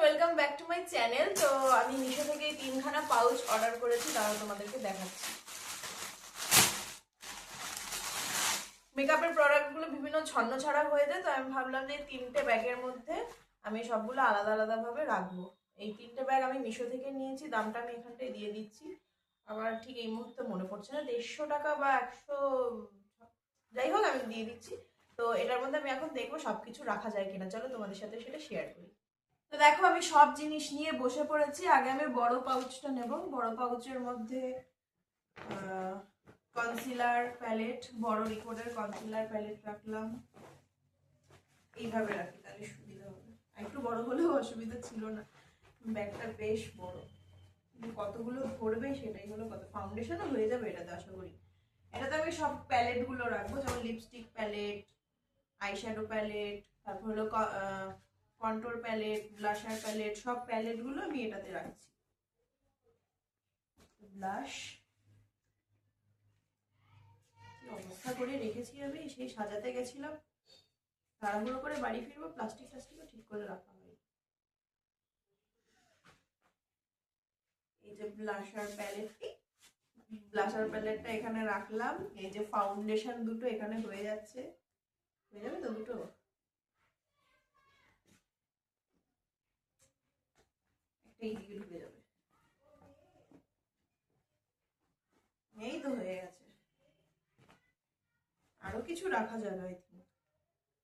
Welcome back to my channel তো আমি মিশো থেকে এই তিনখানা পাউচ অর্ডার করেছি তারা তোমাদেরকে দেখাচ্ছি। মেকআপের প্রোডাক্টগুলো বিভিন্ন ছন্ন ছাড়া হয়ে যায়, তো আমি ভাবলাম যে তিনটে ব্যাগের মধ্যে আমি সবগুলো আলাদা আলাদাভাবে রাখব। এই তিনটে ব্যাগ আমি মিশো থেকে নিয়েছি, দামটা আমি এখানটায় দিয়ে দিচ্ছি। আমার ঠিক এই মুহূর্তে মনে পড়ছে না, দেড়শো টাকা বা একশো, যাই হোক আমি দিয়ে দিচ্ছি। তো এটার মধ্যে আমি এখন দেখব সবকিছু রাখা যায় কিনা। চলো তোমাদের সাথে সেটা শেয়ার করি। তো দেখো, আমি সব জিনিস নিয়ে বসে পড়েছি। আগে আমি বড় পাউচটা নেব। বড় পাউচের মধ্যে কনসিলার প্যালেট বড় রিকোডের কনসিলার প্যালেট রাখলাম। এইভাবে রাখি, তাহলে সুবিধা হবে। একটু বড় হলেও অসুবিধা ছিল না। ব্যাগটা বেশ বড়। কতগুলো ধরবে সেটাই হলো কত ফাউন্ডেশনও হয়ে যাবে এটাতে আশা করি। এটাতে আমি সব প্যালেটগুলো রাখব, যেমন লিপস্টিক প্যালেট আইশ্যাডো প্যালেট তারপর হলো কন্ট্রোল প্যালেট, ব্লাশার প্যালেট, সব প্যালেটগুলো আমি এটাতে রাখছি। ব্লাশ। অবস্থা করে রেখেছি আমি, সেই সাজাতে গেছিলাম। তাড়াহুড়ো করে বাড়ি ফিরবো, প্লাস্টিক টাস্টিকও ঠিক করে রাখা হয় এই যে ব্লাশার প্যালেট ব্লাশার প্যালেটটা এখানে রাখলাম। এই যে ফাউন্ডেশন দুটো এখানে হয়ে যাচ্ছে। হয়ে যাবে তো দুটো? একটা এইদিকে ঢুকে যাবে। এই তো হয়ে গেছে। আরও কিছু রাখা যাবে আই থিঙ্ক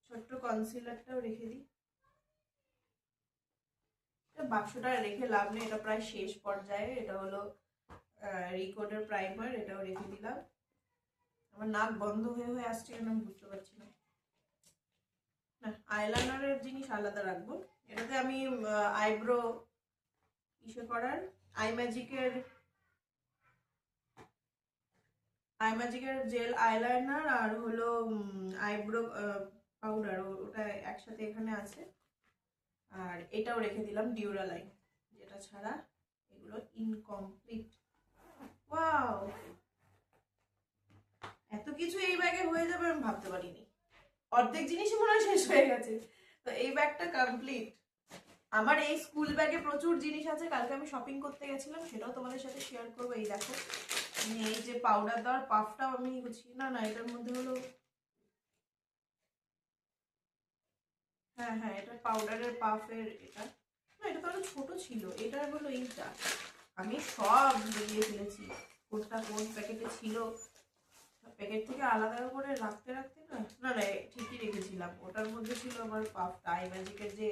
ছোট্ট কনসিলারটাও রেখে দিই। বাক্সটা রেখে লাভ নেই, এটা প্রায় শেষ পর্যায়ে। এটা হলো রিকোডের প্রাইমার এটাও রেখে দিলাম। আমার নাক বন্ধ হয়ে হয়ে আসছে কেন আমি বুঝতে পারছি না। আইলাইনারের জিনিস আলাদা রাখব। এটাতে আমি আইব্রো ইসে করার আই ম্যাজিকের আই ম্যাজিকের জেল আইলাইনার আর হলো আইব্রো পাউডার ওটা একসাথে এখানে আছে। আর এটাও রেখে দিলাম ডিউরালাইন, যেটা ছাড়া এগুলো ইনকমপ্লিট ওয়াও এত কিছু এই ব্যাগে হয়ে যাবে আমি ভাবতে পারিনি। অর্ধেক জিনিসই মনে হয় শেষ হয়ে গেছে। তো এই ব্যাগটা কমপ্লিট আমার এই স্কুল ব্যাগে প্রচুর জিনিস আছে, কালকে আমি শপিং করতে গেছিলাম, সেটাও তোমাদের সাথে শেয়ার করব। এই দেখো আমি এই যে পাউডার দেওয়ার পাফটাও আমি গুছি না না, এটার মধ্যে হলো হ্যাঁ হ্যাঁ এটা পাউডারের পাফের এটা। না, এটা তো আরও ছোট ছিল এটা হলো এইটা। আমি সব বেরিয়ে ফেলেছি। কোনটা কোন প্যাকেটে ছিল? প্যাকেট থেকে আলাদা করে রাখতে রাখতে না না না, ঠিকই রেখেছিলাম। ওটার মধ্যে ছিল আমার পাফটা আই ম্যাজিকের যে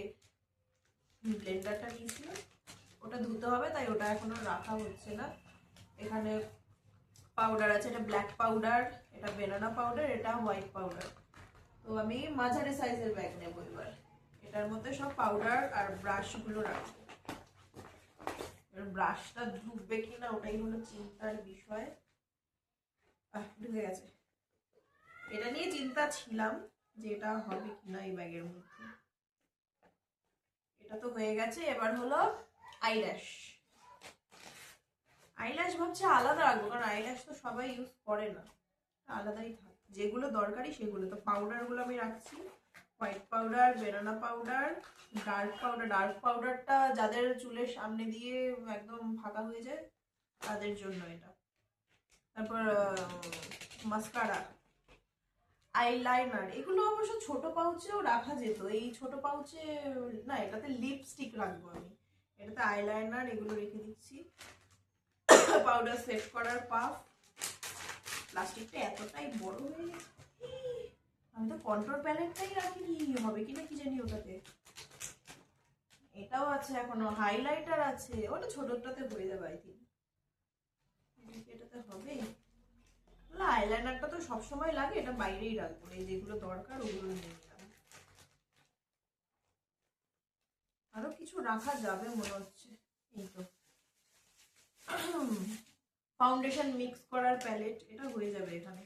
ব্লেন্ডারটা নিয়েছিল ওটা ধুতে হবে, তাই ওটা এখনও রাখা হচ্ছে না। এখানে পাউডার আছে, এটা ব্ল্যাক পাউডার এটা বেনানা পাউডার এটা হোয়াইট পাউডার তো আমি মাঝারি সাইজের ব্যাগ নেব এবার। এটার মধ্যে সব পাউডার আর ব্রাশগুলো রাখব। ব্রাশটা ঢুকবে কিনা ওটাই হলো চিন্তার বিষয়। ঢুকে গেছে। এটা নিয়ে চিন্তা ছিলাম যে এটা হবে কিনা এই ব্যাগের মধ্যে। এটা তো হয়ে গেছে, এবার হলো আইল্যাশ আইল্যাশ ভাবছি আলাদা রাখব, কারণ আইল্যাশ তো সবাই ইউজ করে না। আলাদাই থাক, যেগুলো দরকারি সেগুলো। তো পাউডারগুলো আমি রাখছি। White powder banana powder dark powder dark পাউডারটা যাদের চুলের সামনে দিয়ে একদম ফাঁকা হয়ে যায়, তাদের জন্য এটা। তারপর মাস্কারা আইলাইনার এগুলো অবশ্য ছোট পাউচেও রাখা যেত। এই ছোট পাউচে, না, এটাতে লিপস্টিক রাখব আমি। এটাতে আইলাইনার এগুলো রেখে দিচ্ছি। পাউডার সেট করার পাফ। প্লাস্টিকটা এতটাই বড় হয়ে গেছে। আমি তো কন্ট্রোল প্যালেটটাই রাখিনি। হবে কিনা কি জানি ওটাতে। এটাও আছে এখনও। হাইলাইটার আছে। ওটা ছোটটাতে হয়ে যাবে আই থিঙ্ক এটাতে হবে? আইলাইনারটা তো সবসময় লাগে, এটা বাইরেই রাখব। এই যেগুলো দরকার, ওগুলো নিয়ে নিলাম। আরও কিছু রাখা যাবে, মনে হচ্ছে। এই তো। ফাউন্ডেশন মিক্স করার প্যালেট এটা হয়ে যাবে এখানে।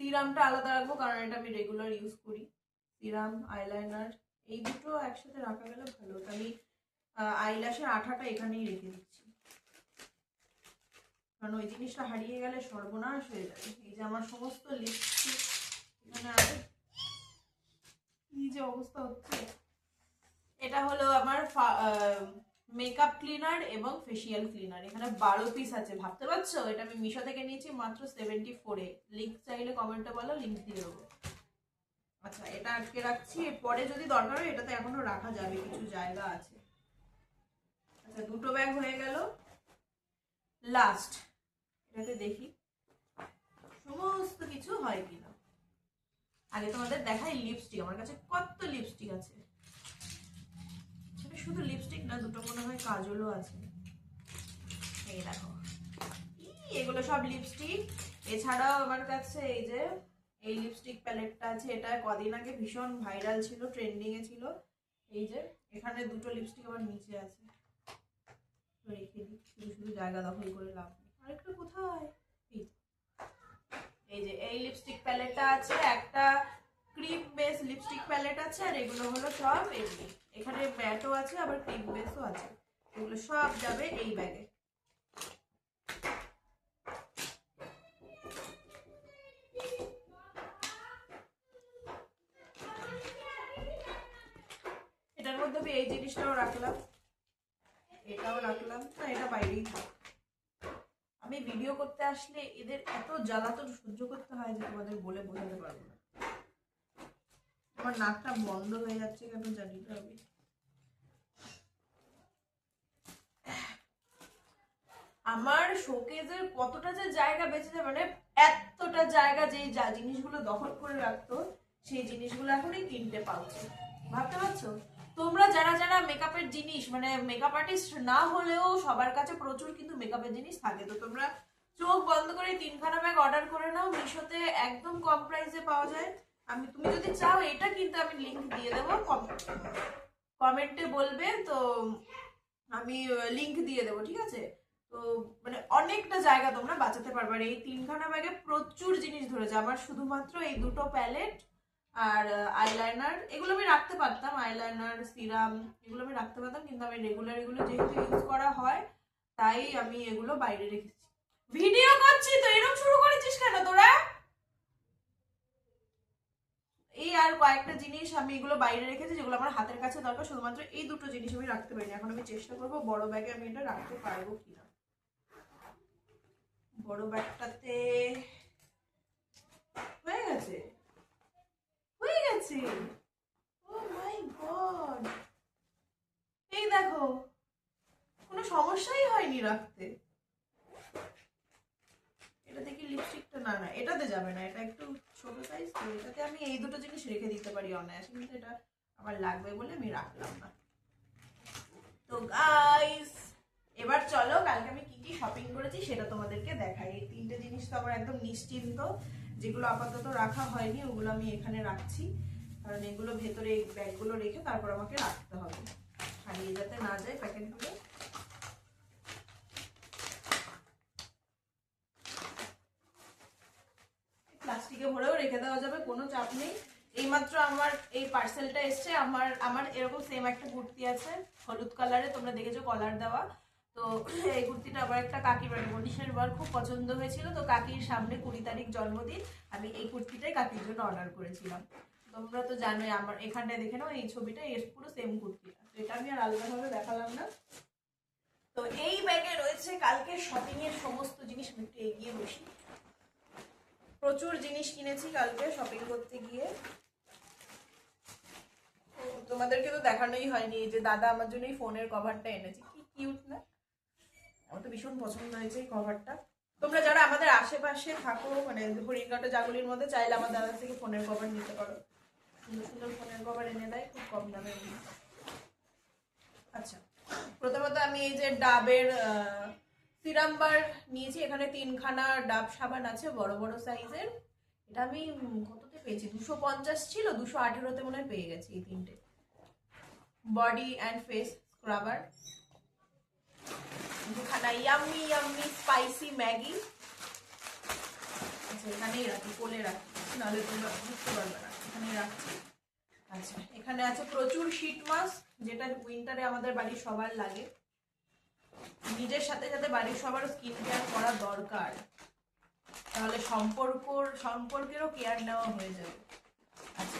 সিরামটা আলাদা রাখব, কারণ এটা আমি রেগুলার ইউজ করি। সিরাম আইলাইনার এই দুটো একসাথে রাখা গেলে ভালো। আমি আইল্যাশের আঠাটা এখানেই রেখে দিচ্ছি। কারণ ওই জিনিসটা হারিয়ে গেলে সর্বনাশ হয়ে যাবে এই যে আমার সমস্ত লিপস্টিক এখানে আছে? কি যে অবস্থা হচ্ছে? এটা হলো আমার মেকআপ ক্লিনার এবং ফেসিয়াল ক্লিনার এখানে বারো পিস আছে, ভাবতে পারছ? এটা আমি মিশো থেকে নিয়েছি মাত্র সেভেন্টি ফোরে লিঙ্ক চাইলে কমেন্টে বলো লিঙ্ক দিয়ে দেবো। আচ্ছা এটা আটকে রাখছি। পরে যদি দরকার হয়, এটাতে এখনও রাখা যাবে, কিছু জায়গা আছে। আচ্ছা দুটো ব্যাগ হয়ে গেল। লাস্ট এটাতে দেখি। সমস্ত কিছু হয় কিনা। আগে তোমাদের দেখাই লিপস্টিক আমার কাছে কত লিপস্টিক আছে। শুধু লিপস্টিক না, দুটো মনে হয় কাজলও আছে। এই দেখো। এগুলো সব লিপস্টিক এছাড়াও আমার কাছে এই যে, এই লিপস্টিক প্যালেটটা আছে, এটা কদিন আগে ভীষণ ভাইরাল ছিল ট্রেন্ডিং এ ছিল। এই যে, এখানে দুটো লিপস্টিক আমার নিচে আছে। রেখে দিই। শুধু শুধু জায়গা দখল করে লাভ আরেকটা কোথায়? এই যে। এই লিপস্টিক প্যালেটটা আছে, একটা ক্রিম বেস লিপস্টিক প্যালেট আছে, আর এগুলো হলো সব এমনি এখানে ম্যাটও আছে, আবার ক্রিম বেসও আছে। এগুলো সব যাবে এই ব্যাগে এটার মধ্যে আমি এই জিনিসটাও রাখলাম। এটাও রাখলাম। না, এটা বাইরেই থাক। আমি ভিডিও করতে আসলে এদের এত জ্বালাতন সহ্য করতে হয় যে তোমাদের বলে বোঝাতে পারব না। আমার নাকটা বন্ধ হয়ে যাচ্ছে কেন জানি না আমি। আমার শোকেজের কতটা যে জায়গা বেঁচে যায় মানে এতটা জায়গা যে জিনিসগুলো দখল করে রাখতো, সেই জিনিসগুলো এখনই কিনতে পাচ্ছি ভাবতে পারছ? তোমরা যারা যারা মেকআপের জিনিস মানে মেকআপ আর্টিস্ট না হলেও সবার কাছে প্রচুর কিন্তু মেকআপের জিনিস থাকে। তো তোমরা চোখ বন্ধ করে তিনখানা ব্যাগ অর্ডার করে নাও, মিশোতে একদম কম প্রাইসে পাওয়া যায়। আমি, তুমি যদি চাও এটা কিন্তু আমি লিংক দিয়ে দেবো। কমেন্টে বলবে, তো আমি লিংক দিয়ে দেবো, ঠিক আছে? তো মানে অনেকটা জায়গা তোমরা বাঁচাতে পারবে। আর এই তিনখানা ব্যাগে প্রচুর জিনিস ধরেছে। আমার শুধুমাত্র এই দুটো প্যালেট আর আইলাইনার এগুলো আমি রাখতে পারতাম আইলাইনার সিরাম এগুলো আমি রাখতে পারতাম, কিন্তু আমি রেগুলার এগুলো যেহেতু ইউজ করা হয়, তাই আমি এগুলো বাইরে রেখেছি। ভিডিও করছি তো এরকম শুরু করেছিস কেন তোরা? এই আর কয়েকটা জিনিস আমি এগুলো বাইরে রেখেছি, যেগুলো আমার হাতের কাছে দরকার, শুধুমাত্র এই দুটো জিনিস আমি রাখতে পারিনি। এখন আমি চেষ্টা করব বড় ব্যাগে আমি এটা রাখতে পারব কিনা। বড় ব্যাগটাতে হয়ে গেছে। হয়ে গেছে। ও মাই গড এই দেখো, কোনো সমস্যাই হয়নি রাখতে। এটাতে কি লিপস্টিকটা না না, এটাতে যাবে না, এটা একটু ছোট সাইজ তো এটাতে আমি এই দুটো জিনিস রেখে দিতে পারি অনায়াসে, কিন্তু এটা আমার লাগবে বলে আমি রাখলাম না। তো গাইস এবার চলো, কালকে আমি কি কি শপিং করেছি সেটা তোমাদেরকে দেখাই। এই তিনটে জিনিস তো আমার একদম নিশ্চিন্ত। যেগুলো আপাতত রাখা হয়নি, ওগুলো আমি এখানে রাখছি। কারণ এগুলো ভেতরে এই ব্যাগগুলো রেখে তারপর আমাকে রাখতে হবে। হারিয়ে যাতে না যায় প্যাকেটগুলো প্লাস্টিকে ভরেও রেখে দেওয়া যাবে, কোনো চাপ নেই। এইমাত্র আমার এই পার্সেলটা এসছে, আমার আমার এরকম সেম একটা কুর্তি আছে, হলুদ কালারে তোমরা দেখেছ কলার দেওয়া। তো এই কুর্তিটা আবার একটা কাকির মানে মনীষের বার খুব পছন্দ হয়েছিল, তো কাকির সামনে কুড়ি তারিখ জন্মদিন, আমি এই কুর্তিটাই কাকির জন্য অর্ডার করেছিলাম। তোমরা তো জানোই, আমার এখানটায় দেখে নাও, এই ছবিটা, এর পুরো সেম কুর্তিটা তো এটা আমি আর আলাদাভাবে দেখালাম না। তো এই ব্যাগে রয়েছে কালকে শপিং এর সমস্ত জিনিস, আমি একটু এগিয়ে বসি। প্রচুর জিনিস কিনেছি কালকে শপিং করতে গিয়ে। তোমাদেরকে তো দেখানোই হয়নি যে দাদা আমার জন্য এই ফোনের কভারটা এনেছে। কি কিউট না? আমার তো ভীষণ পছন্দ হয়েছে এই কভারটা তোমরা যারা আমাদের আশেপাশে থাকো মানে হরিণঘাটা জাগুলির মধ্যে, চাইলে আমার দাদার থেকে ফোনের কভার নিতে পারো। সুন্দর সুন্দর ফোনের কভার এনে দেয়, খুব কম দামে আচ্ছা প্রথমত আমি এই যে ডাবের সিরাম বার নিয়েছি। এখানে তিনখানা ডাব সাবান আছে, বড় বড় সাইজের। এটা আমি কততে পেয়েছি? দুশো পঞ্চাশ ছিল, দুশো আঠেরোতে মনে হয় পেয়ে গেছি এই তিনটে। Body and face scrubber. Yummy yummy spicy Maggi আচ্ছা এখানেই রাখি, কোলে রাখি, নাহলে বুঝতে পারবে না। এখানেই রাখছি। আচ্ছা এখানে আছে প্রচুর শীট মাস্ক যেটা উইন্টারে আমাদের বাড়ির সবার লাগে। নিজের সাথে সাথে বাড়ির সবার স্কিন কেয়ার করা দরকার। তাহলে সম্পর্কর, সম্পর্কেরও কেয়ার নেওয়া হয়ে যাবে। আচ্ছা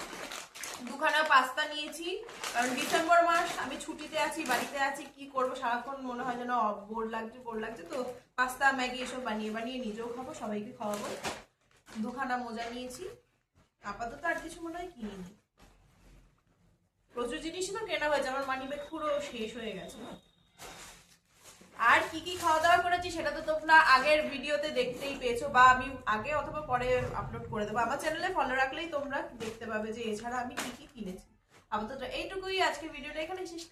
দুখানা পাস্তা নিয়েছি। কারণ ডিসেম্বর মাস, আমি ছুটিতে আছি, বাড়িতে আছি, কি করব? সারাক্ষণ মনে হয় যেন বোর লাগছে বোর লাগছে। তো পাস্তা, ম্যাগি এসব বানিয়ে বানিয়ে নিজেও খাব, সবাইকে খাওয়াবো। দুখানা মোজা নিয়েছি। আপাতত আর কিছু মনে হয় কিনিনি প্রচুর জিনিসই তো কেনা হয়েছে, আমার মানি ব্যাগ পুরো শেষ হয়ে গেছে। কি কি খাওয়া দাওয়া করেছি সেটা তো তোমরা আগের ভিডিওতে দেখতেই পেয়েছ বা আমি আগে অথবা পরে আপলোড করে দেবো। আমার চ্যানেলে ফলো রাখলেই তোমরা দেখতে পাবে যে এছাড়া আমি কি কি কিনেছি। আপাতত এইটুকুই আজকে ভিডিওটা এখানে শেষ।